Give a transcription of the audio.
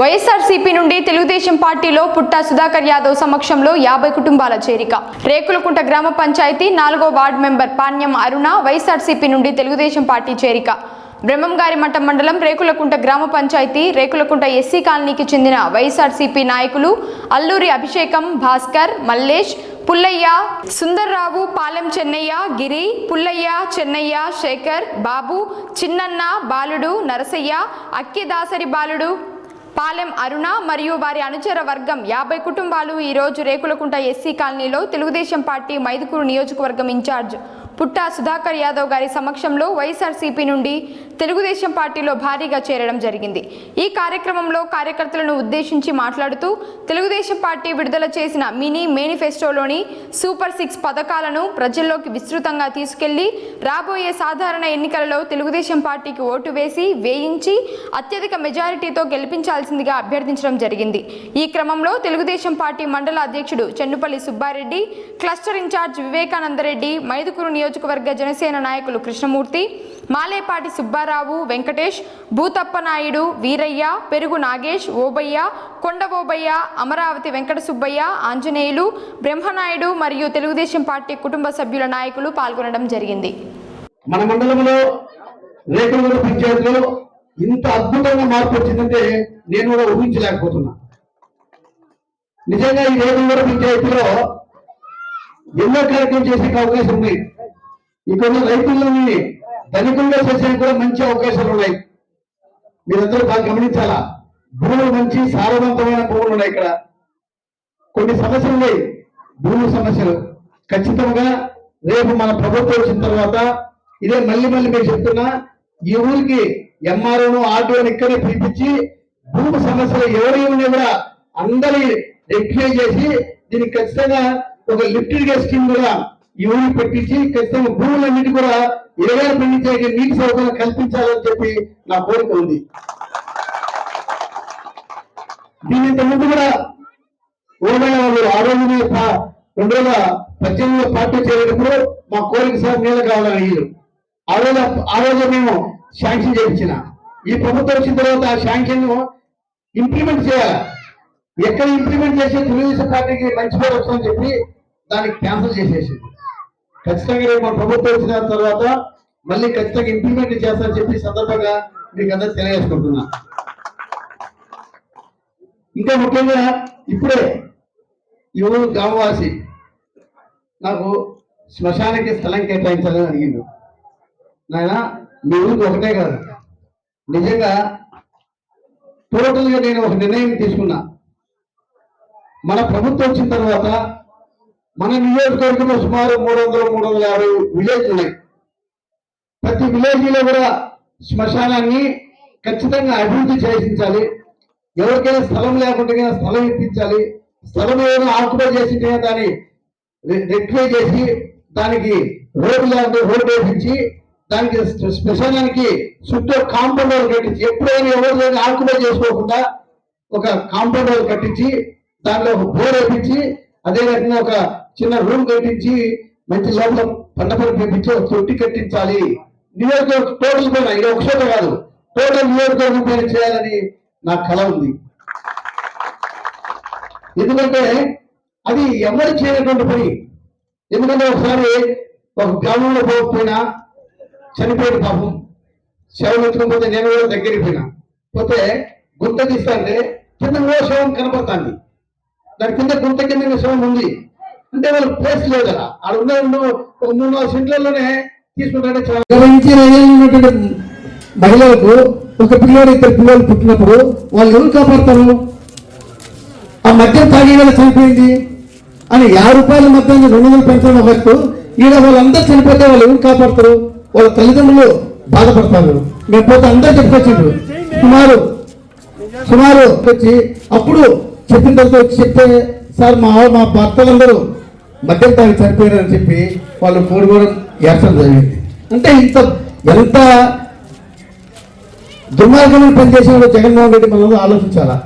వైఎస్ఆర్సీపీ నుండి తెలుగుదేశం పార్టీలో పుట్టా సుధాకర్ యాదవ్ సమక్షంలో యాభై కుటుంబాల చేరిక. రేకులకుంట గ్రామ పంచాయతీ నాలుగో ward member Panyam Aruna YSRCP నుండి తెలుగుదేశం పార్టీ చేరిక. బ్రహ్మంగారి మఠం మండలం రేకులకుంట గ్రామ పంచాయతీ రేకులకుంట ఎస్సీ కాలనీకి చెందిన వైఎస్ఆర్సీపీ నాయకులు అల్లూరి అభిషేకం భాస్కర్ మల్లేష్ పుల్లయ్య సుందర్రావు పాలెం చెన్నయ్య గిరి పుల్లయ్య చెన్నయ్య శేఖర్ బాబు చిన్నన్న బాలుడు నరసయ్య అక్కి దాసరి బాలుడు పాలెం అరుణ మరియు వారి అనుచర వర్గం యాభై కుటుంబాలు ఈరోజు రేకులకుంట ఎస్సీ కాలనీలో తెలుగుదేశం పార్టీ మైదుకూరు నియోజకవర్గం ఇన్ఛార్జ్ పుట్టా సుధాకర్ యాదవ్ గారి సమక్షంలో వైఎస్ఆర్సీపీ నుండి తెలుగుదేశం పార్టీలో భారీగా చేరడం జరిగింది. ఈ కార్యక్రమంలో కార్యకర్తలను ఉద్దేశించి మాట్లాడుతూ తెలుగుదేశం పార్టీ విడుదల చేసిన మినీ మేనిఫెస్టోలోని సూపర్ సిక్స్ పథకాలను ప్రజల్లోకి విస్తృతంగా తీసుకెళ్ళి రాబోయే సాధారణ ఎన్నికలలో తెలుగుదేశం పార్టీకి ఓటు వేసి వేయించి అత్యధిక మెజారిటీతో గెలిపించాల్సిందిగా అభ్యర్థించడం జరిగింది. ఈ క్రమంలో తెలుగుదేశం పార్టీ మండల అధ్యక్షుడు చెన్నుపల్లి సుబ్బారెడ్డి క్లస్టర్ ఇన్ఛార్జ్ వివేకానందరెడ్డి మైదుకూరు నియోజకవర్గ జనసేన నాయకులు కృష్ణమూర్తి మాలేపాటి సుబ్బారావు వెంకటేష్ భూతప్ప నాయుడు వీరయ్య పెరుగు నాగేష్ ఓబయ్య కొండ ఓబయ్య అమరావతి వెంకట సుబ్బయ్య ఆంజనేయులు బ్రహ్మనాయుడు మరియు తెలుగుదేశం పార్టీ కుటుంబ సభ్యుల నాయకులు పాల్గొనడం జరిగింది. మన మండలంలో రేకులగూడ పంచాయతీలో ఇంత అద్భుతంగా మార్పు వచ్చిందంటే నేను కూడా ఊహించలేకపోతున్నా. నిజంగా ఈ రేఖల పంచాయతీలో ఎన్నో కార్యక్రమం చేసే అవకాశం ఉంది. ఇక్కడ రైతులని ధనికులుగా చేసేందుకు కూడా మంచి అవకాశాలు ఉన్నాయి. మీరందరూ బాగా గమనించాలా? భూములు మంచి సారవంతమైన భూములు ఉన్నాయి ఇక్కడ. కొన్ని సమస్యలు ఉన్నాయి. భూమి సమస్యలు. ఖచ్చితంగా రేపు మన ప్రభుత్వం వచ్చిన తర్వాత ఇదే మళ్ళీ మళ్ళీ మీరు చెప్తున్నా ఈ ఊరికి ఎంఆర్ఓను ఆర్టీఓను ఇక్కడే పిలిపించి భూమి సమస్యలు ఎవరి ఉన్నా కూడా అందరి రెక్టిఫై చేసి దీనికి ఖచ్చితంగా ఒక లిఫ్ట్ ఇరిగేషన్ స్కీమ్ కూడా ఈ ఊరికి పెట్టించి ఖచ్చితంగా భూములన్నిటి కూడా ఇరవై పండించే నీటి సౌకర్యం కల్పించాలని చెప్పి నా కోరిక ఉంది. దీని ముందు కూడా ఓమైన వాళ్ళు ఆ రోజు రెండు వేల పద్దెనిమిదిలో పార్టీ చేరేటప్పుడు మా కోరిక సార్ నీళ్ళు కావాలని అయ్యారు ఆ రోజు ఆ రోజు మేము శాంక్షన్ చేయించిన. ఈ ప్రభుత్వం వచ్చిన తర్వాత ఆ శాంక్షన్ ఇంప్లిమెంట్ చేయాలి. ఎక్కడ ఇంప్లిమెంట్ చేసి తెలుగుదేశం పార్టీకి మంచి పేరు వస్తుందని చెప్పి దానికి క్యాన్సిల్ చేసేసింది. ఖచ్చితంగా రేపు ప్రభుత్వం వచ్చిన తర్వాత మళ్ళీ ఖచ్చితంగా ఇంప్లిమెంట్ చేస్తారని చెప్పి సందర్భంగా మీకు అందరూ తెలియజేసుకుంటున్నా. ఇంకా ముఖ్యంగా ఇప్పుడే యువ గ్రామవాసి నాకు శ్మశానికి స్థలం కేటాయించాలని అడిగిండు. నాయన మీ ఊరికి ఒకటే కాదు. నిజంగా టోటల్గా నేను ఒక నిర్ణయం తీసుకున్నా. మన ప్రభుత్వం వచ్చిన తర్వాత మన నియోజకవర్గంలో సుమారు మూడు వందల మూడు వందల యాభై విలేజ్ ఉన్నాయి. ప్రతి విలేజ్లో కూడా శ్మశానాన్ని ఖచ్చితంగా అభివృద్ధి చేయించాలి. ఎవరికైనా స్థలం లేకుండా స్థలం ఇప్పించాలి. స్థలం ఏదైనా ఆక్యుపై చేసింటే దాన్ని రెక్టిఫై చేసి దానికి రోడ్డు లేకుండా రోడ్డు వేపించి దానికి శ్మశానానికి చుట్టూ కాంపౌండ్ వాళ్ళు కట్టించి ఎప్పుడైనా ఎవరు లేని ఆక్యుపై చేసుకోకుండా ఒక కాంపౌండ్ వాళ్ళు కట్టించి దానిలో ఒక బోర్ వేపించి అదే రకంగా ఒక చిన్న రూమ్ కట్టించి మంచి లోపల పండపడి పెంపించి ఒక తొట్టి కట్టించాలి. నియోజకవర్గం టోటల్ పైన ఇది ఒక చోట కాదు టోటల్ నియోజకవర్గం పైన చేయాలని నా కళ ఉంది. ఎందుకంటే అది ఎవరు చేయనటువంటి పని. ఎందుకంటే ఒకసారి ఒక గ్రామంలో పోకపోయినా చనిపోయిన పాపం. శవం ఎత్తుకుపోతే నేను కూడా దగ్గరికి పోయినా. పోతే గుంత తీస్తాంటే కింద ఇంకో శవం కనపడుతుంది. దాని కింద గుంత కింద శవం ఉంది. అంటే వాళ్ళు ప్లేస్ లేదు కదా. ఆడ ఉన్న ఒక మూడు నాలుగు సెంట్లలోనే తీసుకుంటే చాలా ఉన్నటువంటి మహిళలకు ఒక పిల్లలు ఇద్దరు పిల్లలు పుట్టినప్పుడు వాళ్ళు ఎవరు కాపాడతారు? ఆ మద్యం తాగి వేళ చనిపోయింది. అని యాభై రూపాయల మద్యాన్ని రెండు వందలు పెంచడం ఒకట్టు ఈడ వాళ్ళందరూ చనిపోతే వాళ్ళు ఎవరు కాపాడతారు? వాళ్ళ తల్లిదండ్రులు బాధపడతారు. మేము పోతే అందరూ చెప్పుకొచ్చిండ్రు సుమారు సుమారు వచ్చి అప్పుడు చెప్పిన తర్వాత వచ్చి చెప్తే సార్ మా మా భర్తలందరూ మద్యం తాగి చనిపోయారని చెప్పి వాళ్ళు ఫోన్ కూడా ఏర్పడం జరిగింది. అంటే ఇంత ఎంత దుర్మార్గమైన పనిచేసిన జగన్మోహన్ రెడ్డి మనం ఆలోచించాలా?